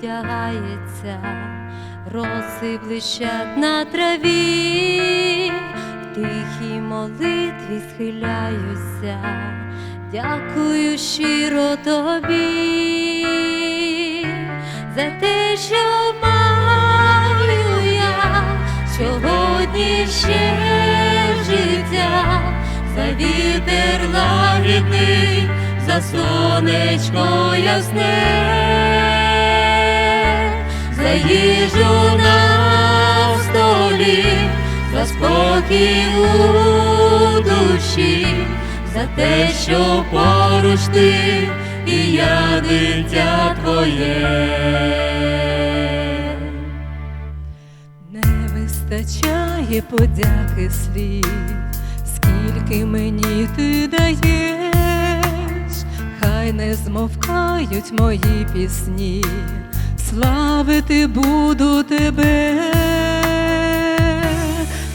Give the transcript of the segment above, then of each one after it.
вдягається, роси блищать на траві, в тихій молитві схиляюся, дякую щиро тобі за те, що маю я. Сьогодні ще життя, за вітер лагідний, за сонечко ясне, їжу на столі, за спокій у душі, за те, що поруч ти і я дитя твоє. Не вистачає подяки слів, скільки мені ти даєш, хай не змовкають мої пісні, славити буду тебе.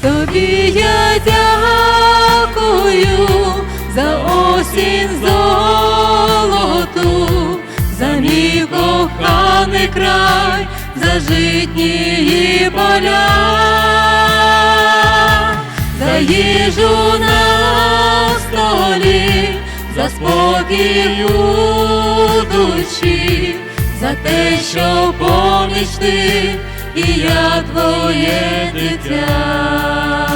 Тобі я дякую за осінь золоту, за мій коханий край, за житні поля, за їжу на столі, за спокій у душі, за те, що поміч ти, і я твоє дитя.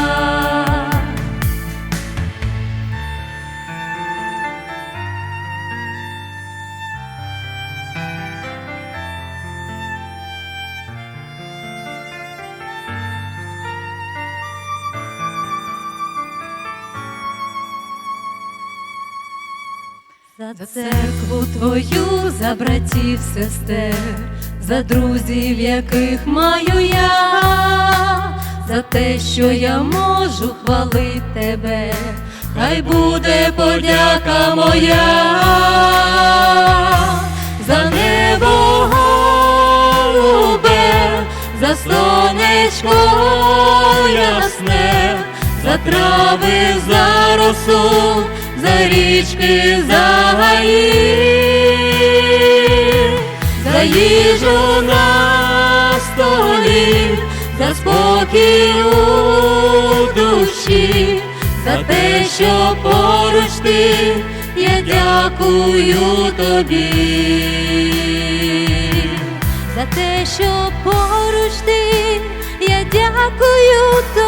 За церкву твою, за братів, сестер, за друзів, яких маю я, за те, що я можу хвалити тебе, хай буде подяка моя, за небо голубе, за сонечко ясне, за трави, за росу, за річки, за гаї, за їжу на столі, за спокій у душі, за те, що поруч ти, я дякую тобі. За те, що поруч ти, я дякую тобі.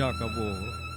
राजा का वो